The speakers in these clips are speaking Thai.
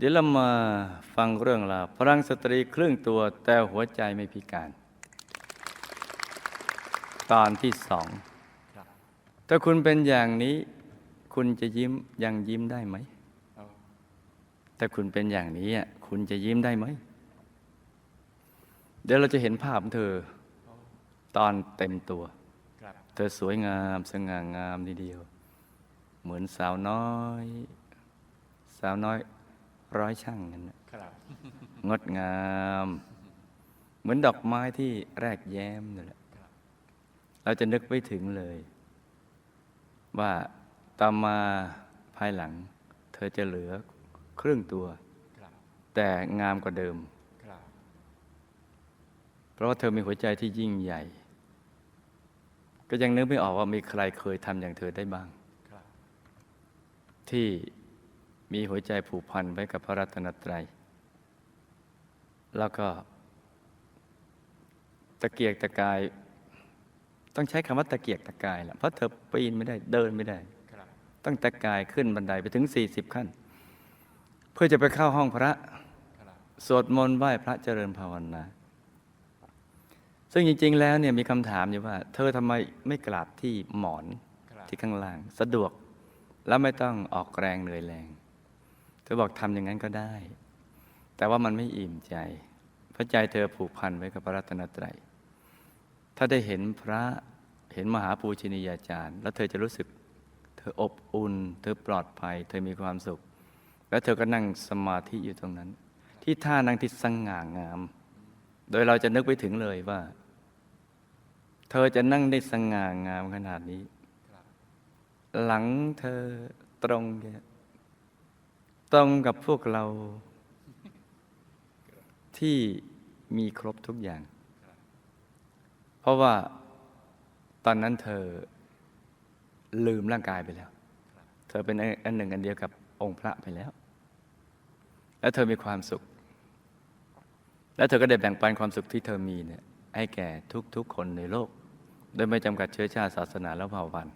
เดี๋ยวเรามาฟังเรื่องราวพลังสตรีครึ่งตัวแต่หัวใจไม่พิการ ตอนที่สองถ้าคุณเป็นอย่างนี้ คุณจะยิ้มยังยิ้มได้ไหมถ้าคุณเป็นอย่างนี้อะคุณจะยิ้มได้ไหม เดี๋ยวเราจะเห็นภาพเธอ ตอนเต็มตัว เธอสวยงามสง่างามทีเดียว เหมือนสาวน้อย สาวน้อย ร้อยช่างนั่นน่ะครับงดงาม เหมือนดอกไม้ที่แรกแย้มนั่นแหละเราจะนึกไม่ถึงเลย ว่าตามมาภายหลัง เธอจะเหลือครึ่งตัวครับแต่งามกว่าเดิมครับเพราะว่าเธอมีหัวใจที่ยิ่งใหญ่ ก็ยังนึกไม่ออกว่ามีใครเคยทำอย่างเธอได้บ้างครับที่ มีหัวใจผูกพันไว้กับพระรัตนตรัย แล้วก็ ตะเกียกตะกาย ต้องใช้คำว่าตะเกียกตะกายแหละเพราะเธอปีนไม่ได้เดินไม่ได้ ต้องตะกายขึ้นบันไดไปถึง 40 ขั้น เพื่อจะไปเข้าห้องพระสวดมนต์ไหว้พระเจริญภาวนาซึ่งจริง ๆ แล้วเนี่ยมีคำถามอยู่ว่า เธอทำไมไม่กราบที่หมอนที่ข้างล่าง สะดวกแล้วไม่ต้องออกแรงเหนื่อยแรง ธอบอกทำอย่างนั้นก็ได้ แต่ว่ามันไม่อิ่มใจเพราะใจเธอผูกพันไว้กับพระรัตนตรัย ถ้าได้เห็นพระเห็นมหาปูชนียาจารย์ แล้วเธอจะรู้สึก เธออบอุ่น เธอปลอดภัย เธอมีความสุข แล้วเธอก็นั่งสมาธิอยู่ตรงนั้น ที่ท่านั่งที่สง่างาม โดยเราจะนึกไปถึงเลยว่า เธอจะนั่งได้สง่างามขนาดนี้ หลังเธอตรงแค่ ตรงกับพวกเราที่มีครบทุกอย่าง เพราะว่าตอนนั้นเธอลืมร่างกายไปแล้ว เธอเป็นอันหนึ่งอันเดียวกับองค์พระไปแล้ว แล้วเธอมีความสุข แล้วเธอก็ได้แบ่งปันความสุขที่เธอมีเนี่ยให้แก่ทุกๆคนในโลก โดยไม่จำกัดเชื้อชาติศาสนาและเผ่าพันธุ์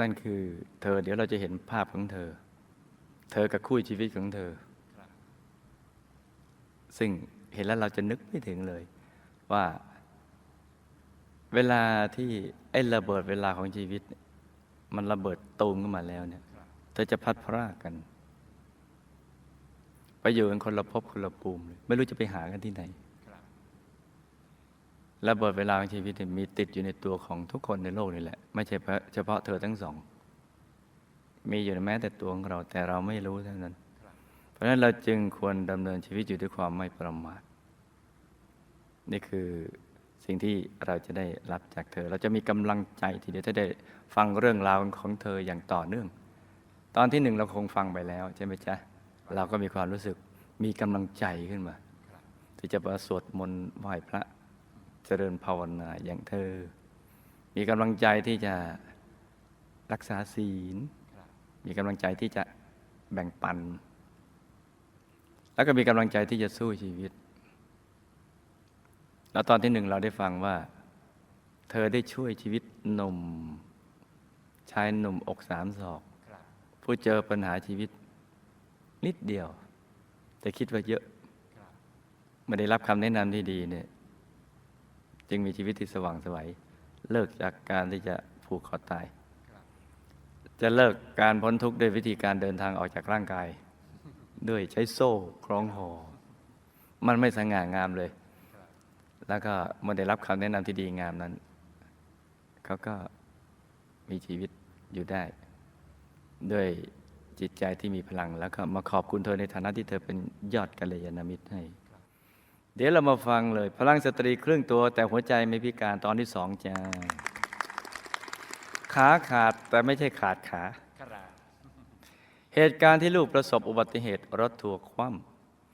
นั่นคือเธอเดี๋ยวเราจะเห็นภาพของเธอ เธอกับคู่ชีวิตของเธอ ซึ่งเห็นแล้วเราจะนึกไม่ถึงเลย ว่า เวลาที่ไอ้ระเบิดเวลาของชีวิต มันระเบิดตูมขึ้นมาแล้วเนี่ย เธอจะพัดพรากกัน ไปอยู่กันคนละภพคนละภูมิเลยไม่รู้จะไปหากันที่ไหนระเบิดเวลาของชีวิตมีติดอยู่ในตัวของทุกคนในโลกนี่แหละ ไม่ใช่เฉพาะเธอทั้งสอง มีอยู่ในแม้แต่ตัวของเราแต่เราไม่รู้เท่านั้น เพราะฉะนั้นเราจึงควรดำเนินชีวิตอยู่ด้วยความไม่ประมาทนี่คือสิ่งที่เราจะได้รับจากเธอ เราจะมีกำลังใจทีเดียวถ้าได้ฟังเรื่องราวของเธออย่างต่อเนื่อง ตอนที่หนึ่งเราคงฟังไปแล้วใช่ไหมจ๊ะเราก็มีความรู้สึกมีกำลังใจขึ้นมาที่จะมาสวดมนต์ไหว้พระเจริญภาวนาอย่างเธอ มีกำลังใจที่จะรักษาศีล มีกำลังใจที่จะแบ่งปัน แล้วก็มีกำลังใจที่จะสู้ชีวิต แล้วตอนที่หนึ่งเราได้ฟังว่า เธอได้ช่วยชีวิตหนุ่มชายหนุ่มอกสามศอกผู้เจอปัญหาชีวิต นิดเดียว แต่คิดว่าเยอะไม่ได้รับคำแนะนำที่ดีเนี่ย จึงมีชีวิตที่สว่างไสวัยเลิกจากการที่จะผูกคอตาย จะเลิกการพ้นทุกข์ด้วยวิธีการเดินทางออกจากร่างกาย ด้วยใช้โซ่คล้องคอมันไม่สง่างามเลย แล้วก็มื่ได้รับคำแนะนำที่ดีงามนั้น เขาก็มีชีวิตอยู่ได้ ด้วยจิตใจที่มีพลังแล้วก็มาขอบคุณเธอในฐานะที่เธอเป็นยอดกัลยาณมิตรให้ เดี๋ยวเรามาฟังเลย พลังสตรีครึ่งตัวแต่หัวใจไม่พิการตอนที่สองจ้า ขาขาดแต่ไม่ใช่ขาดขาครับเหตุการณ์ที่ลูกประสบอุบัติเหตุรถทัวร์คว่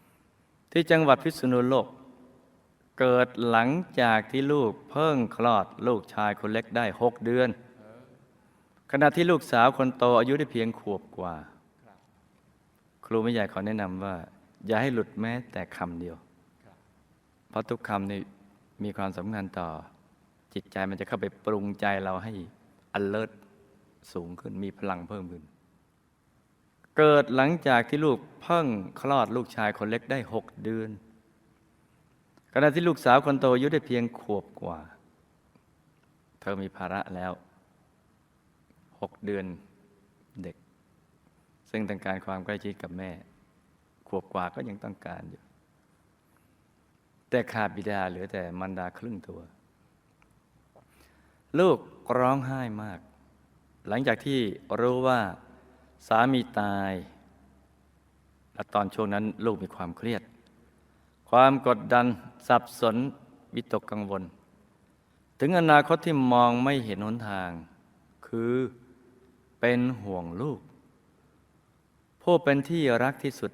ำที่จังหวัดพิษณุโลก เกิดหลังจากที่ลูกเพิ่งคลอดลูกชายคนเล็กได้หกเดือน ขณะที่ลูกสาวคนโตอายุได้เพียงขวบกว่า ครับครูไม่ใหญ่ขอแนะนำว่า อย่าให้หลุดแม้แต่คำเดียวครับเพราะทุกคำนี่มีความสำคัญต่อจิตใจมันจะเข้าไปปรุงใจเราให้ alert สูงขึ้นมีพลังเพิ่มขึ้น เกิดหลังจากที่ลูกเพิ่งคลอดลูกชายคนเล็กได้หกเดือนขณะที่ลูกสาวคนโตอายุได้เพียงขวบกว่า เธอมีภาระแล้วหกเดือนเด็ก ซึ่งต้องการความใกล้ชิดกับแม่ ขวบกว่าก็ยังต้องการอยู่ แต่ขาดบิดาเหลือแต่มันดาครึ่งตัว ลูกร้องไห้มาก หลังจากที่รู้ว่าสามีตาย และตอนช่วงนั้นลูกมีความเครียด ความกดดันสับสนวิตกกังวล ถึงอนาคตที่มองไม่เห็นหนทาง คือเป็นห่วงลูก ผู้เป็นที่รักที่สุด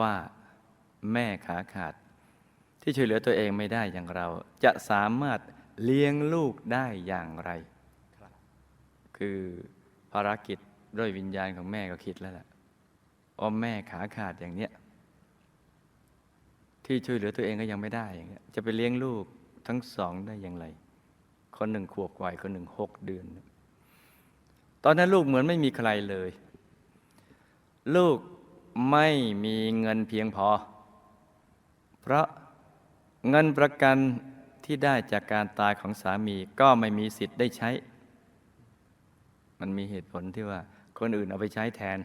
ว่าแม่ขาขาด ที่ช่วยเหลือตัวเองไม่ได้อย่างเราจะสามารถ เลี้ยงลูกได้อย่างไรคือภารกิจด้วยวิญญาณของแม่ก็คิดแล้วล่ะว่าแม่ขาขาดอย่างเนี้ยที่ช่วยเหลือตัวเองก็ยังไม่ได้อย่างเงี้ยจะไปเลี้ยงลูกทั้งสองได้อย่างไร คนหนึ่งขวบกว่าอีกคนหนึ่งหกเดือน ตอนนั้นลูกเหมือนไม่มีใครเลย ลูกไม่มีเงินเพียงพอ เพราะเงินประกัน ที่ได้จากการตายของสามีก็ไม่มีสิทธิ์ได้ใช้ มันมีเหตุผลที่ว่าคนอื่นเอาไปใช้แทน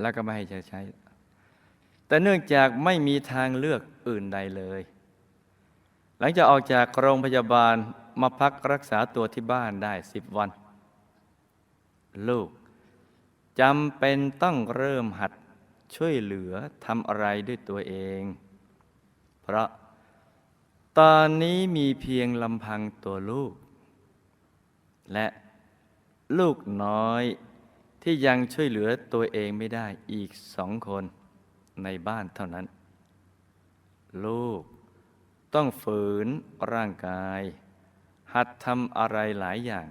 แล้วก็ไม่ให้จะใช้ แต่เนื่องจากไม่มีทางเลือกอื่นใดเลย หลังจากออกจากโรงพยาบาลมาพักรักษาตัวที่บ้านได้สิบวัน ลูกจำเป็นต้องเริ่มหัดช่วยเหลือทำอะไรด้วยตัวเอง เพราะ ตอนนี้มีเพียงลำพังตัวลูก และลูกน้อยที่ยังช่วยเหลือตัวเองไม่ได้อีกสองคนในบ้านเท่านั้น ลูกต้องฝืนร่างกาย หัดทำอะไรหลายอย่าง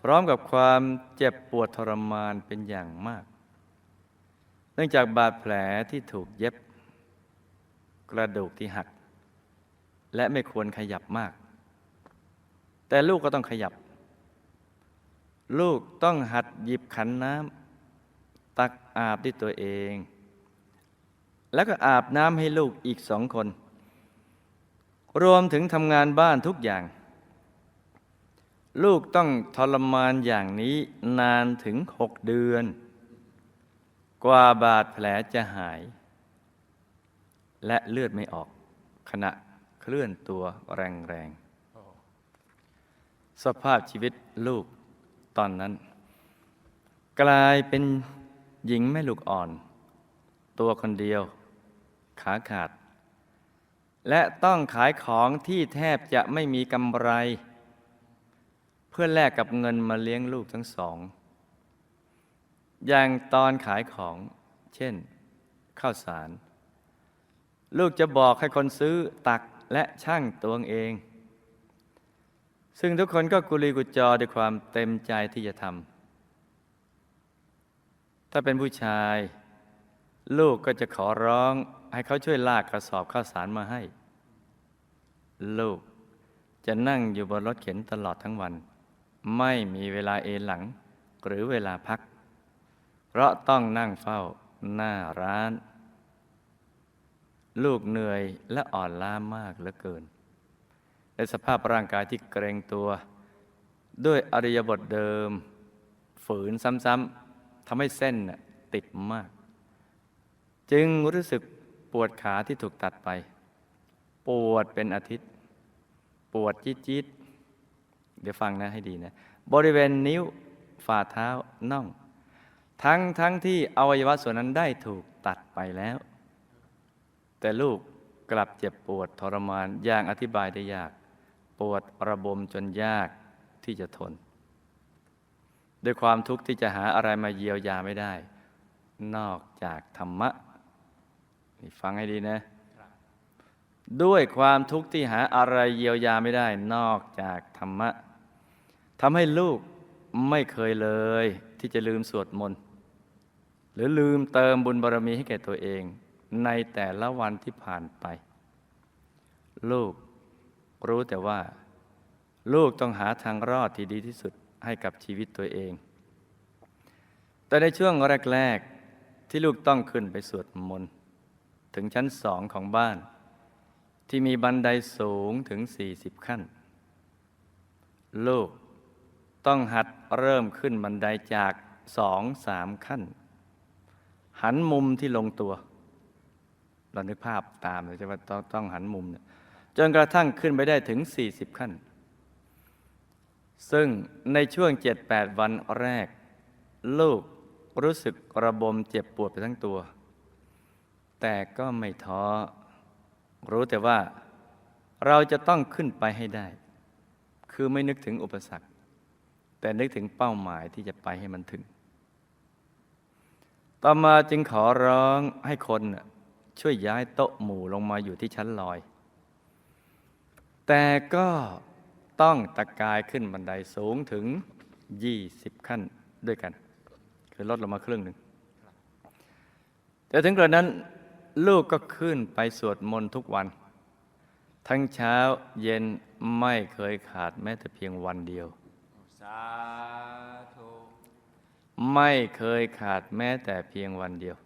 พร้อมกับความเจ็บปวดทรมานเป็นอย่างมาก เนื่องจากบาดแผลที่ถูกเย็บ กระดูกที่หัก และไม่ควรขยับมาก แต่ลูกก็ต้องขยับ ลูกต้องหัดหยิบขันน้ำตักอาบด้วยตัวเอง แล้วก็อาบน้ำให้ลูกอีกสองคน รวมถึงทำงานบ้านทุกอย่าง ลูกต้องทรมานอย่างนี้นานถึงหกเดือน กว่าบาดแผลจะหาย และเลือดไม่ออกขณะ ลื่อนตัวแรงๆ สภาพชีวิตลูกตอนนั้น กลายเป็นหญิงแม่ลูกอ่อน ตัวคนเดียว ขาขาด และต้องขายของที่แทบจะไม่มีกำไร เพื่อแลกกับเงินมาเลี้ยงลูกทั้งสอง อย่างตอนขายของเช่นข้าวสาร ลูกจะบอกให้คนซื้อตัก และช่างตวงเอง ซึ่งทุกคนก็กุลีกุจอด้วยความเต็มใจที่จะทำถ้าเป็นผู้ชาย ลูกก็จะขอร้องให้เขาช่วยลากกระสอบข้าวสารมาให้ ลูกจะนั่งอยู่บนรถเข็นตลอดทั้งวัน ไม่มีเวลาเอนหลัง หรือเวลาพัก เพราะต้องนั่งเฝ้าหน้าร้าน ลูกเหนื่อยและอ่อนล้ามากเหลือเกินในสภาพร่างกายที่เกรงตัว ด้วยอริยบทเดิม ฝืนซ้ำๆทำให้เส้นติดมาก จึงรู้สึกปวดขาที่ถูกตัดไป ปวดเป็นอาทิตย์ ปวดจี๊ดๆเดี๋ยวฟังนะให้ดีนะ บริเวณนิ้วฝ่าเท้าน่อง ทั้งทั้งที่อวัยวะส่วนนั้นได้ถูกตัดไปแล้ว แต่ลูกกลับเจ็บปวดทรมานอย่างอธิบายได้ยาก ปวดระบมจนยากที่จะทน ด้วยความทุกข์ที่จะหาอะไรมาเยียวยาไม่ได้ นอกจากธรรมะนี่ฟังให้ดีนะ ด้วยความทุกข์ที่หาอะไรเยียวยาไม่ได้ นอกจากธรรมะทำให้ลูกไม่เคยเลยที่จะลืมสวดมนต์หรือลืมเติมบุญบารมีให้แก่ตัวเอง ในแต่ละวันที่ผ่านไป ลูกรู้แต่ว่า ลูกต้องหาทางรอดที่ดีที่สุดให้กับชีวิตตัวเอง แต่ในช่วงแรก ๆ ที่ลูกต้องขึ้นไปสวดมนต์ถึงชั้นสองของบ้าน ที่มีบันไดสูงถึง 40 ขั้น ลูกต้องหัดเริ่มขึ้นบันไดจากสองสามขั้น หันมุมที่ลงตัว เรานึกภาพตามเลยใช่ไหมต้องต้องหันมุมเนี่ยจนกระทั่งขึ้นไปได้ถึง 40 ขั้น ซึ่งในช่วง 7-8 วันแรก ลูกรู้สึกระบมเจ็บปวดไปทั้งตัว แต่ก็ไม่ท้อ รู้แต่ว่าเราจะต้องขึ้นไปให้ได้ คือไม่นึกถึงอุปสรรค แต่นึกถึงเป้าหมายที่จะไปให้มันถึง ต่อมาจึงขอร้องให้คนน่ะ ช่วยย้ายโต๊ะหมู่ลงมาอยู่ที่ชั้นลอย แต่ก็ต้องตะกายขึ้นบันไดสูงถึง 20 ขั้นด้วยกัน คือลดลงมาครึ่งหนึ่ง แต่ถึงกระนั้นลูกก็ขึ้นไปสวดมนต์ทุกวัน ทั้งเช้าเย็นไม่เคยขาดแม้แต่เพียงวันเดียวสาธุไม่เคยขาดแม้แต่เพียงวันเดียว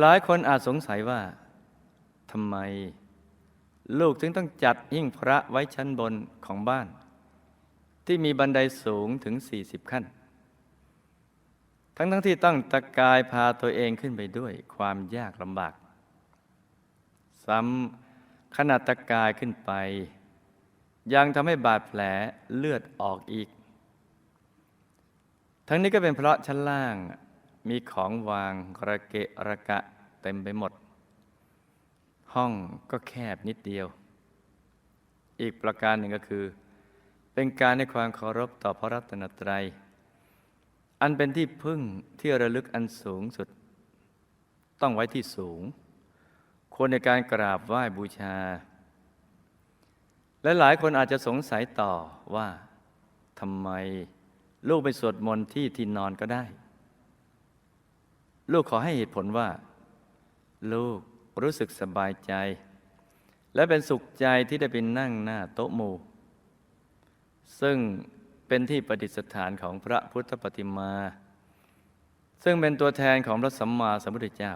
หลายคนอาจสงสัยว่าทำไม ลูกถึงต้องจัดหิ้งพระไว้ชั้นบนของบ้าน ที่มีบันไดสูงถึง 40 ขั้น ทั้งทั้งที่ต้องตะกายพาตัวเองขึ้นไปด้วยความยากลำบาก ซ้ำขนาดตะกายขึ้นไป ยังทำให้บาดแผลเลือดออกอีก ทั้งนี้ก็เป็นเพราะชั้นล่าง มีของวางระเกะระกะเต็มไปหมด ห้องก็แคบนิดเดียว อีกประการหนึ่งก็คือ เป็นการให้ความเคารพต่อพระรัตนตรัย อันเป็นที่พึ่งที่ระลึกอันสูงสุด ต้องไว้ที่สูง ควรในการกราบไหว้บูชา และหลายคนอาจจะสงสัยต่อว่าทำไมลูกไปสวดมนต์ที่ที่นอนก็ได้ ลูกขอให้เหตุผลว่า ลูกรู้สึกสบายใจ และเป็นสุขใจที่ได้ไปนั่งหน้าโต๊ะหมู่ซึ่งเป็นที่ประดิษฐานของพระพุทธปฏิมา ซึ่งเป็นตัวแทนของพระสัมมาสัมพุทธเจ้า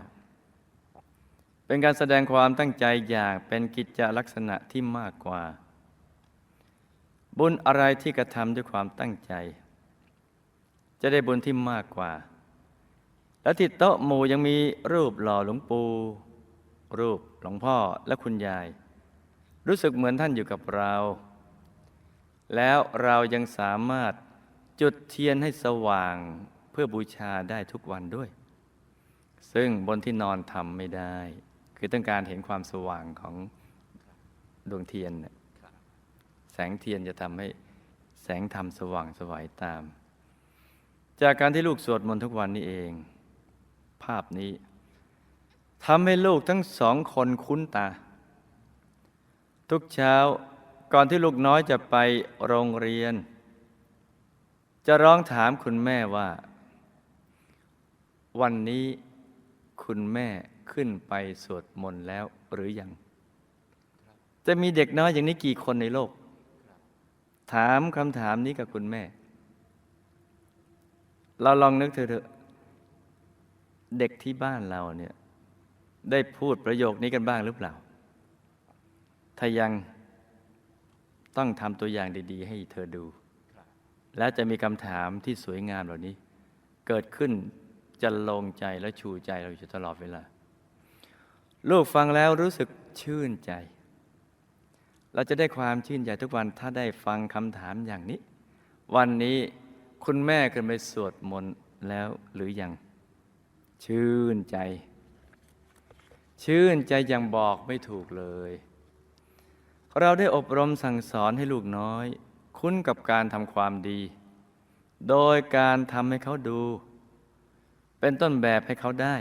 เป็นการแสดงความตั้งใจอย่างเป็นกิจจลักษณะที่มากกว่า บุญอะไรที่กระทำด้วยความตั้งใจ จะได้บุญที่มากกว่า และที่โต๊ะหมู่ยังมีรูปหล่อหลวงปู่ รูปหลวงพ่อและคุณยาย รู้สึกเหมือนท่านอยู่กับเรา แล้วเรายังสามารถจุดเทียนให้สว่างเพื่อบูชาได้ทุกวันด้วย ซึ่งบนที่นอนทำไม่ได้ คือต้องการเห็นความสว่างของดวงเทียน แสงเทียนจะทำให้แสงธรรมสว่างสวายตาม จากการที่ลูกสวดมนต์ทุกวันนี้เอง ภาพนี้ทำให้ลูกทั้งสองคนคุ้นตา ทุกเช้าก่อนที่ลูกน้อยจะไปโรงเรียน จะร้องถามคุณแม่ว่า วันนี้คุณแม่ขึ้นไปสวดมนต์แล้วหรือยัง จะมีเด็กน้อยอย่างนี้กี่คนในโลก ถามคำถามนี้กับคุณแม่ เราลองนึกเถอะ เด็กที่บ้านเราเนี่ยได้พูดประโยคนี้กันบ้างหรือเปล่า ถ้ายังต้องทำตัวอย่างดีๆ ให้เธอดู แล้วจะมีคำถามที่สวยงามเหล่านี้ เกิดขึ้นจะลงใจและชูใจเราอยู่ตลอดเวลา ลูกฟังแล้วรู้สึกชื่นใจ เราจะได้ความชื่นใจทุกวันถ้าได้ฟังคำถามอย่างนี้ วันนี้คุณแม่ขึ้นไปสวดมนต์แล้วหรือยัง ชื่นใจ ชื่นใจยังบอกไม่ถูกเลย เราได้อบรมสั่งสอนให้ลูกน้อย คุ้นกับการทำความดี โดยการทำให้เขาดู เป็นต้นแบบให้เขาได้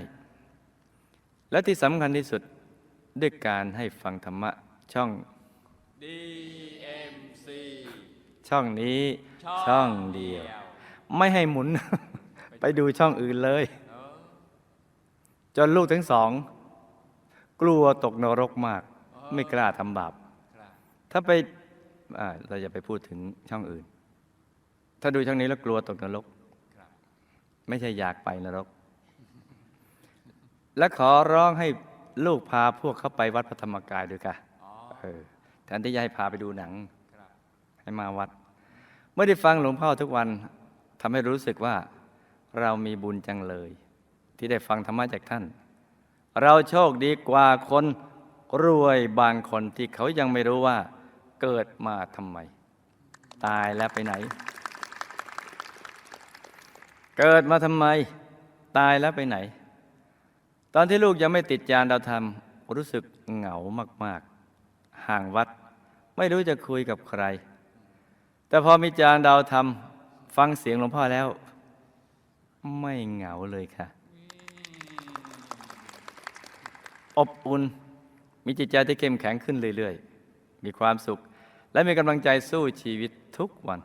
และที่สำคัญที่สุดด้วยการให้ฟังธรรมะช่องดีเอ็มซีช่องนี้ช่องเดียว ไม่ให้หมุน ไปดูช่องอื่นเลย จนลูกทั้งสอง กลัวตกนรกมาก ไม่กล้าทำบาป ถ้าไปเราจะไปพูดถึงช่องอื่น ถ้าดูช่องนี้แล้วกลัวตกนรก ไม่ใช่อยากไปนรก และขอร้องให้ลูกพาพวกเข้าไปวัดพระธรรมกายด้วยค่ะอ๋อเออแทนที่จะให้พาไปดูหนัง ให้มาวัด เมื่อได้ฟังหลวงพ่อทุกวันทำให้รู้สึกว่าเรามีบุญจังเลย ที่ได้ฟังธรรมะจากท่าน เราโชคดีกว่าคนรวยบางคนที่เขายังไม่รู้ว่าเกิดมาทำไม ตายแล้วไปไหน เกิดมาทำไม ตายแล้วไปไหน ตอนที่ลูกยังไม่ติดจานดาวธรรมรู้สึกเหงามาก ๆ ห่างวัด ไม่รู้จะคุยกับใคร แต่พอมีจานดาวธรรม ฟังเสียงหลวงพ่อแล้ว ไม่เหงาเลยค่ะ อบอุ่น มีจิตใจที่เข้มแข็งขึ้นเรื่อย ๆ มีความสุข และมีกำลังใจสู้ชีวิตทุกวัน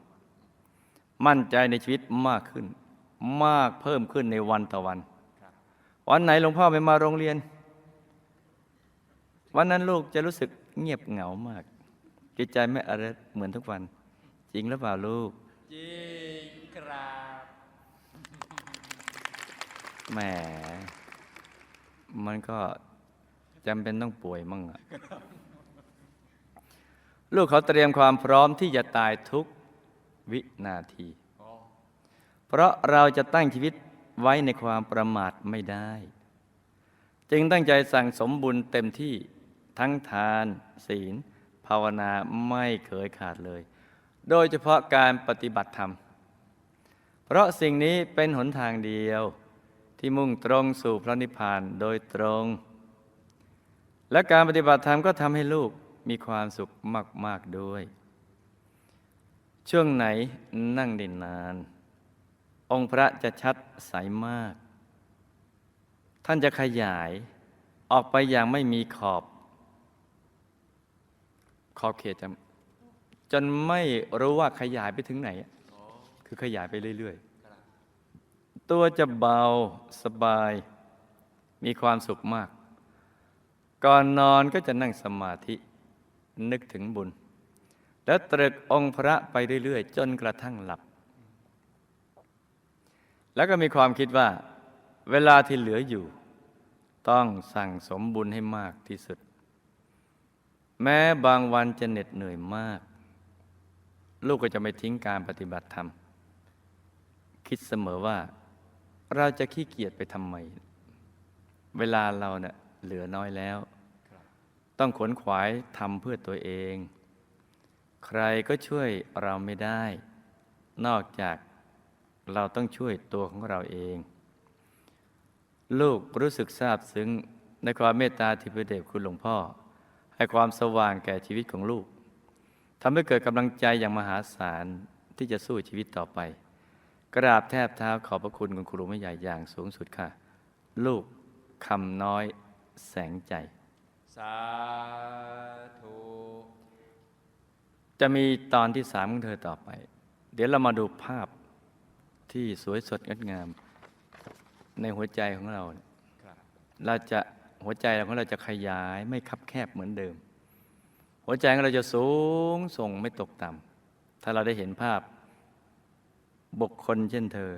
มั่นใจในชีวิตมากขึ้น มากเพิ่มขึ้นในวันต่อวัน วันไหนหลวงพ่อไม่มาโรงเรียน วันนั้นลูกจะรู้สึกเงียบเหงามาก จิตใจไม่อะไรเหมือนทุกวัน จริงหรือเปล่าลูก จริงครับแหมมันก็ จำเป็นต้องป่วยมั่งอะลูกเขาเตรียมความพร้อมที่จะตายทุกวินาที เพราะเราจะตั้งชีวิตไว้ในความประมาทไม่ได้ จึงตั้งใจสั่งสมบุญเต็มที่ทั้งทาน ศีล ภาวนาไม่เคยขาดเลย โดยเฉพาะการปฏิบัติธรรม เพราะสิ่งนี้เป็นหนทางเดียวที่มุ่งตรงสู่พระนิพพานโดยตรง และการปฏิบัติธรรมก็ทำให้ลูกมีความสุขมาก ๆ ด้วย ช่วงไหนนั่งได้นาน องค์พระจะชัดใสมาก ท่านจะขยายออกไปอย่างไม่มีขอบ ขอบเขตจจนไม่รู้ว่าขยายไปถึงไหน คือขยายไปเรื่อย ๆ ตัวจะเบาสบาย มีความสุขมาก ก่อนนอนก็จะนั่งสมาธินึกถึงบุญ แล้วตรึกองค์พระไปเรื่อยๆ จนกระทั่งหลับ แล้วก็มีความคิดว่า เวลาที่เหลืออยู่ ต้องสั่งสมบุญให้มากที่สุด แม้บางวันจะเหน็ดเหนื่อยมาก ลูกก็จะไม่ทิ้งการปฏิบัติธรรม คิดเสมอว่า เราจะขี้เกียจไปทำไม เวลาเราเนะ่ะ เหลือน้อยแล้วครับต้องขวนขวายทำเพื่อตัวเอง ใครก็ช่วยเราไม่ได้ นอกจากเราต้องช่วยตัวของเราเอง ลูกรู้สึกซาบซึ้งในความเมตตาที่พระเดชคุณหลวงพ่อ ให้ความสว่างแก่ชีวิตของลูกทำให้เกิดกำลังใจอย่างมหาศาลที่จะสู้ชีวิตต่อไป กราบแทบเท้าขอบพระคุณคุณครูไม่ใหญ่อย่างสูงสุดค่ะ ลูกคำน้อย แสงใจ สาธุ จะมีตอนที่สามของเธอต่อไป เดี๋ยวเรามาดูภาพที่สวยสดงดงาม ในหัวใจของเราเนี่ยครับเราจะหัวใจของเราจะขยายไม่คับแคบเหมือนเดิม หัวใจของเราจะสูงส่งไม่ตกต่ำถ้าเราได้เห็นภาพบุคคลเช่นเธอ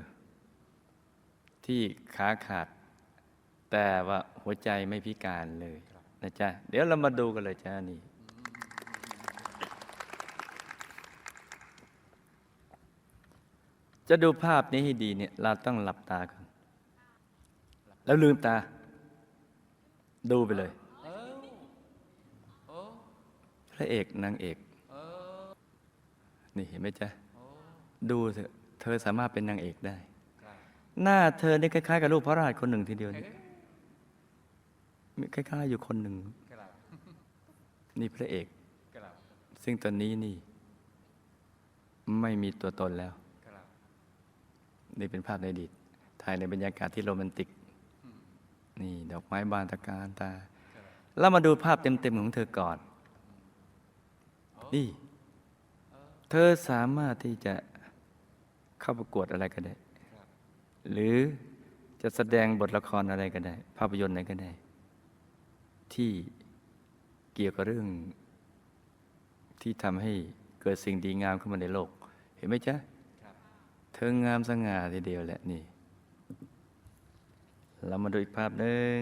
ที่ขาขาด แต่ว่า หัวใจไม่พิการเลยนะจ๊ะ เดี๋ยวเรามาดูกันเลยจ้านี่จะดูภาพนี้ให้ดีเนี่ย เราต้องหลับตาก่อน แล้วลืมตา ดูไปเลยพระเอกนางเอก นี่เห็นไหมจ๊ะ ดูเถอะเธอสามารถเป็นนางเอกได้ หน้าเธอนี่คล้ายๆกับลูกพระราชคนหนึ่งทีเดียวนี่ คล้ายๆอยู่คนหนึ่งครับนี่พระเอกครับซึ่งตอนนี้นี่ ไม่มีตัวตนแล้วครับนี่เป็นภาพในอดีตถ่ายในบรรยากาศที่โรแมนติก นี่ดอกไม้บานตะการตาครับแล้วมาดูภาพเต็มๆของเธอก่อน นี่ เธอสามารถที่จะเข้าประกวดอะไรก็ได้ครับหรือจะแสดงบทละครอะไรก็ได้ ภาพยนตร์อะไรก็ได้ ที่เกี่ยวกับเรื่อง ที่ทำให้เกิดสิ่งดีงามขึ้นมาในโลก เห็นไหมจ๊ะเธองามสง่าทีเดียวแหละนี่ เรามาดูอีกภาพหนึ่ง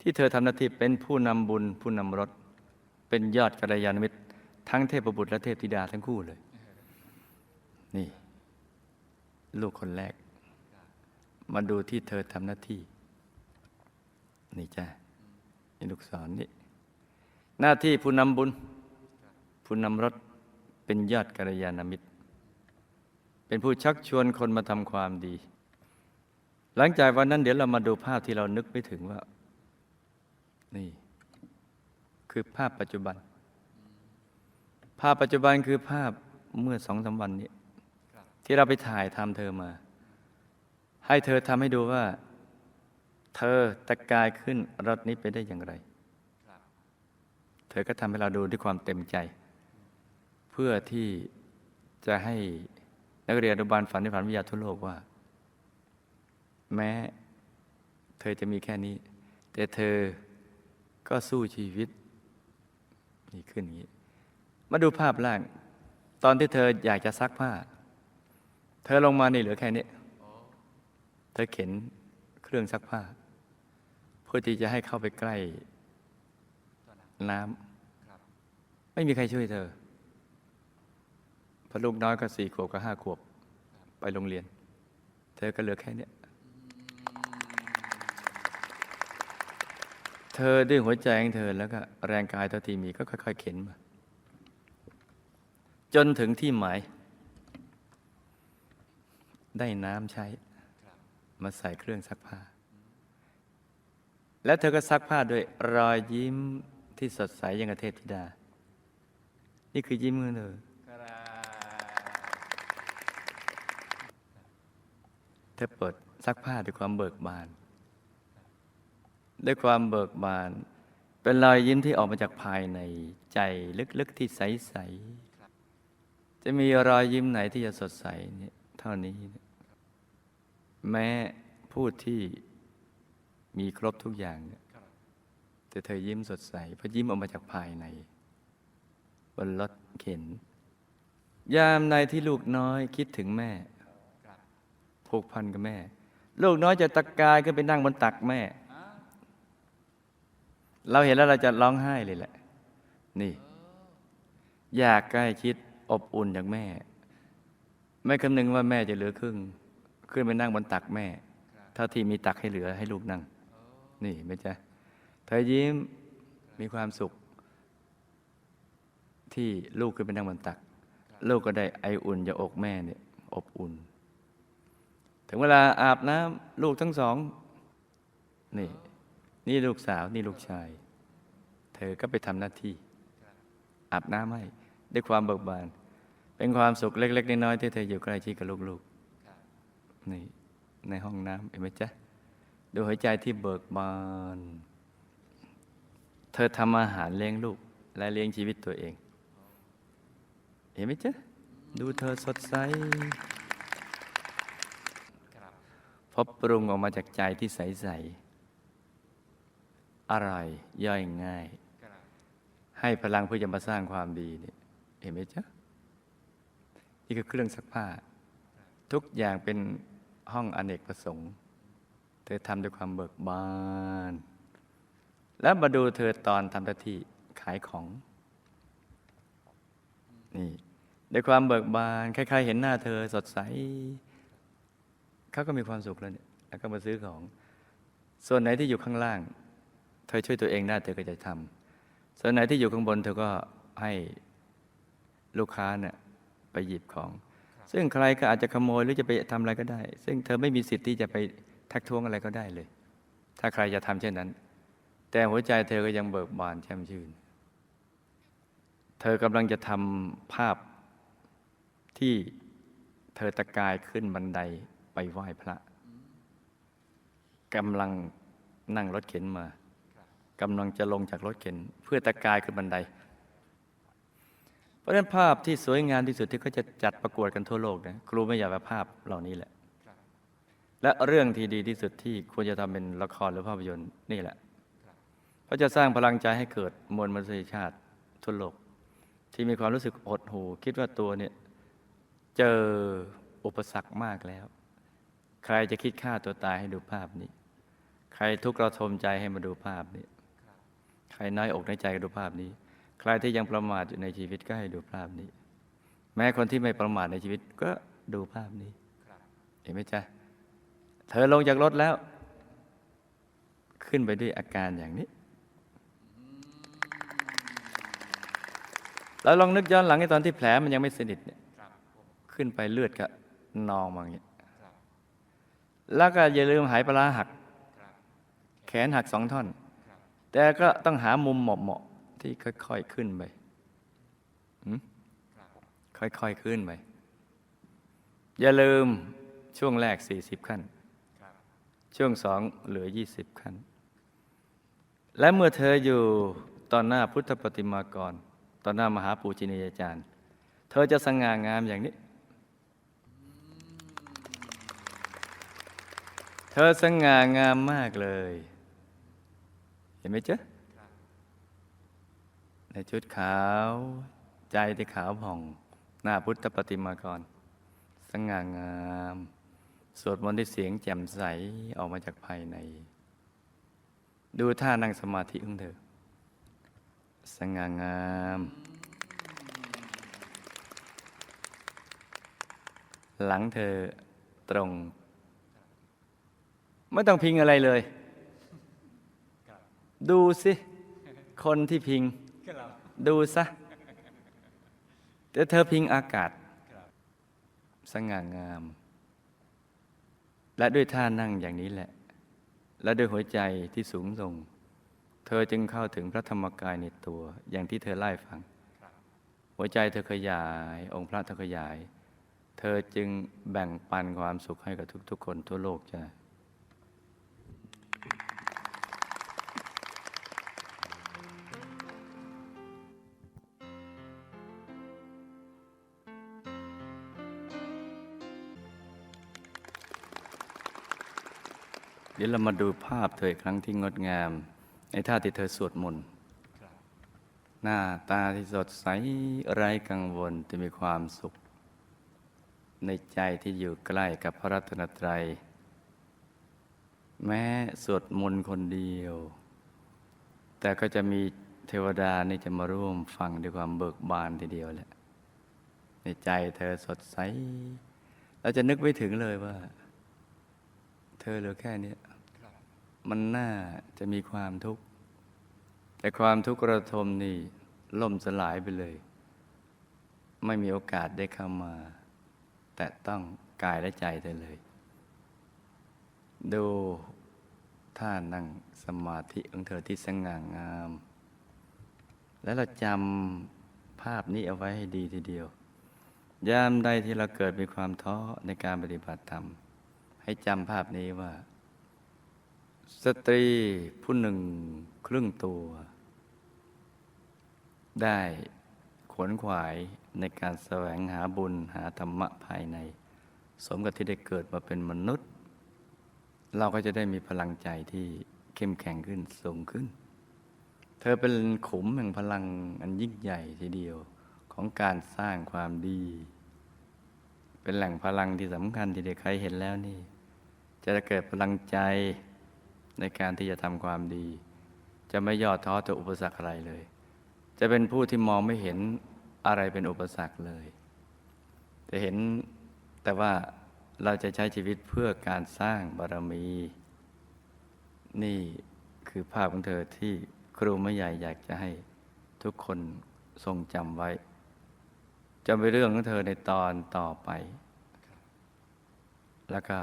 ที่เธอทำหน้าที่เป็นผู้นำบุญผู้นำรถ เป็นยอดกัลยาณมิตร ทั้งเทพบุตรและเทพธิดาทั้งคู่เลย นี่ ลูกคนแรก มาดูที่เธอทำหน้าที่ นี่จ้า นี่ลูกศรนนี่ หน้าที่ผู้นำบุญ ผู้นำรถเป็นยอดกัลยาณมิตร เป็นผู้ชักชวนคนมาทำความดี หลังจากวันนั้นเดี๋ยวเรามาดูภาพที่เรานึกไม่ถึงว่า นี่ คือภาพปัจจุบัน ภาพปัจจุบันคือภาพเมื่อสองสามวันนี้ ที่เราไปถ่ายทำเธอมา ให้เธอทำให้ดูว่า เธอตะกายขึ้นรถนี้ไปได้อย่างไร เธอก็ทำให้เราดูด้วยความเต็มใจ เพื่อที่จะให้นักเรียนอนุบาลฝันในฝันวิทยาทั่วโลกว่า แม้เธอจะมีแค่นี้ แต่เธอก็สู้ชีวิต นี่ขึ้นอย่างนี้ มาดูภาพล่าง ตอนที่เธออยากจะซักผ้า เธอลงมานี่เหลือแค่นี้ เธอเข็นเครื่องซักผ้า พื่อที่จะให้เข้าไปใกล้น้ำไม่มีใครช่วยเธอเพราะลูกน้อยก็สี่ขวบกับห้าขวบ ไปโรงเรียน เธอก็เหลือแค่เนี้ยเธอด้วยหัวใจของเธอแล้วก็แรงกายเท่าที่มีก็ค่อย ๆ เข็นมา จนถึงที่หมาย ได้น้ำใช้ มาใส่เครื่องซักผ้า แล้วเธอก็ซักผ้าด้วยรอยยิ้มที่สดใสอย่างกับเทพธิดา นี่คือยิ้มของเธอครับเธอเปิดซักผ้าด้วยความเบิกบาน ด้วยความเบิกบาน เป็นรอยยิ้มที่ออกมาจากภายในใจลึกๆที่ใสๆ จะมีรอยยิ้มไหนที่จะสดใสเนี่ยเท่านี้ แม้ผู้ที่ มีครบทุกอย่าง แต่เธอยิ้มสดใสเพราะยิ้มออกมาจากภายใน บนรถเข็น ยามในที่ลูกน้อยคิดถึงแม่ผูกพันกับแม่ ลูกน้อยจะตะกายขึ้นไปนั่งบนตักแม่ เราเห็นแล้วเราจะร้องไห้เลยแหละ นี่ อยากใกล้ชิดอบอุ่นจากแม่ ไม่คำนึงว่าแม่จะเหลือครึ่ง ขึ้นไปนั่งบนตักแม่ เท่าที่มีตักให้เหลือให้ลูกนั่ง นี่ไม่ใช่เธอยิ้มมีความสุข ที่ลูกขึ้นไปนั่งบนตัก ลูกก็ได้ไออุ่นจากอกแม่เนี่ยอบอุ่น ถึงเวลาอาบน้ำลูกทั้งสอง นี่ นี่ลูกสาวนี่ลูกชาย เธอก็ไปทำหน้าที่ อาบน้ำให้ด้วยความเบิกบาน เป็นความสุขเล็ก ๆ น้อยๆที่เธออยู่ใกล้ชิดกับลูกๆนี่ในห้องน้ำเห็นไหมจ๊ะ ดูหัวใจที่เบิกบาน เธอทำอาหารเลี้ยงลูก และเลี้ยงชีวิตตัวเอง เห็นไหมจ๊ะ ดูเธอสดใสครับพบปรุงออกมาจากใจที่ใส ๆ อร่อย ย่อยง่าย ให้พลังเพื่อจะมาสร้างความดีเนี่ยเห็นไหมจ๊ะ นี่คือเครื่องซักผ้า ทุกอย่างเป็นห้องอเนกประสงค์ ธอทำด้วยความเบิกบาน แล้วมาดูเธอตอนทำหน้าที่ขายของ นี่ด้วยความเบิกบานใครๆเห็นหน้าเธอสดใสเขาก็มีความสุขแล้วเนี่ยแล้วก็มาซื้อของ ส่วนไหนที่อยู่ข้างล่าง เธอช่วยตัวเองได้เธอก็จะทำส่วนไหนที่อยู่ข้างบน เธอก็ให้ลูกค้าเนี่ยไปหยิบของ ซึ่งใครก็อาจจะขโมยหรือจะไปทำอะไรก็ได้ ซึ่งเธอไม่มีสิทธิ์ที่จะไป ทักท้วงอะไรก็ได้เลย ถ้าใครจะทำเช่นนั้น แต่หัวใจเธอก็ยังเบิกบานแช่มชื่น เธอกำลังจะทำภาพที่เธอตะกายขึ้นบันไดไปไหว้พระกำลังนั่งรถเข็นมากำลังจะลงจากรถเข็น เพื่อตะกายขึ้นบันได เพราะฉะนั้นภาพที่สวยงามที่สุดที่เขาจะจัดประกวดกันทั่วโลกนะครูไม่อยากว่าภาพเหล่านี้แหละ และเรื่องที่ดีที่สุดที่ควรจะทำเป็นละครหรือภาพยนตร์นี่แหละ เพราะจะสร้างพลังใจให้เกิดมวลมนุษยชาติทั่วโลก ที่มีความรู้สึกหดหู่คิดว่าตัวเนี่ยเจออุปสรรคมากแล้ว ใครจะคิดฆ่าตัวตายให้ดูภาพนี้ ใครทุกข์ราทมใจให้มาดูภาพนี้ ใครน้อยอกน้อยใจก็ดูภาพนี้ ใครที่ยังประมาทอยู่ในชีวิตก็ให้ดูภาพนี้ แม้คนที่ไม่ประมาทในชีวิตก็ดูภาพนี้ เห็นไหมจ๊ะ เธอลงจากรถแล้ว ขึ้นไปด้วยอาการอย่างนี้ แล้วลองนึกย้อนหลังในตอนที่แผลมันยังไม่สนิทเนี่ยขึ้นไปเลือดก็นองมาอย่างนี้ แล้วก็อย่าลืมหายปลาหัก แขนหักสองท่อน แต่ก็ต้องหามุมเหมาะๆที่ค่อยๆขึ้นไปค่อยๆขึ้นไป อย่าลืมช่วงแรก 40 ขั้น ช่วงสองเหลือ 20 ขั้น และเมื่อเธออยู่ตอนหน้าพุทธปฏิมากร ตอนหน้ามหาปูจินียาจารย์ เธอจะสง่างามอย่างนี้ เธอสง่างามมากเลย เห็นไหมจ๊ะในชุดขาวใจที่ขาวผ่อง หน้าพุทธปฏิมากร สง่างาม สวดมนต์ด้วยเสียงแจ่มใสออกมาจากภายใน ดูท่านั่งสมาธิของเธอ สง่างาม หลังเธอตรง ไม่ต้องพิงอะไรเลย ดูสิ คนที่พิง ดูซะแต่เธอพิงอากาศ สง่างาม และด้วยท่านั่งอย่างนี้แหละ และด้วยหัวใจที่สูงส่ง เธอจึงเข้าถึงพระธรรมกายในตัวอย่างที่เธอไล่ฟัง หัวใจเธอขยาย องค์พระเธอขยาย เธอจึงแบ่งปันความสุขให้กับทุก ๆ คนทั่วโลกจ้ะ ดี๋ยวเรามาดูภาพเธออีกครั้งที่งดงาม ในท่าที่เธอสวดมนต์หน้าตาที่สดใสไร้กังวลจะมีความสุข ในใจที่อยู่ใกล้กับพระรัตนตรัย แม้สวดมนต์คนเดียว แต่ก็จะมีเทวดานี่จะมาร่วมฟังด้วยความเบิกบานทีเดียวแหละ ในใจเธอสดใสเราจะนึกไม่ถึงเลยว่า เธอเหลือแค่นี้ มันน่าจะมีความทุกข์ แต่ความทุกข์ระทมนี่ล่มสลายไปเลย ไม่มีโอกาสได้เข้ามา แต่ต้องกายและใจเธอเลย ดูท่านั่งสมาธิของเธอที่สง่างาม แล้วเราจำภาพนี้เอาไว้ให้ดีทีเดียว ยามใดที่เราเกิดมีความท้อในการปฏิบัติธรรม ให้จำภาพนี้ว่า สตรีผู้หนึ่งครึ่งตัว ได้ขวนขวายในการแสวงหาบุญหาธรรมะภายใน สมกับที่ได้เกิดมาเป็นมนุษย์ เราก็จะได้มีพลังใจที่เข้มแข็งขึ้นสูงขึ้น เธอเป็นขุมแห่งพลังอันยิ่งใหญ่ทีเดียวของการสร้างความดี เป็นแหล่งพลังที่สำคัญที่เด็กใครเห็นแล้วนี่ จะเกิดพลังใจ ในการที่จะทำความดี จะไม่ย่อท้อต่ออุปสรรคอะไรเลย จะเป็นผู้ที่มองไม่เห็นอะไรเป็นอุปสรรคเลย จะเห็นแต่ว่าเราจะใช้ชีวิตเพื่อการสร้างบารมี นี่คือภาพของเธอที่ครูไม่ใหญ่อยากจะให้ทุกคนทรงจำไว้จำไว้เรื่องของเธอในตอนต่อไป แล้วก็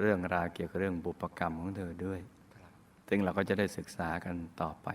เรื่องราวเกี่ยวกับเรื่องบุพกรรมของเธอด้วยครับซึ่งเราก็จะได้ศึกษากันต่อไป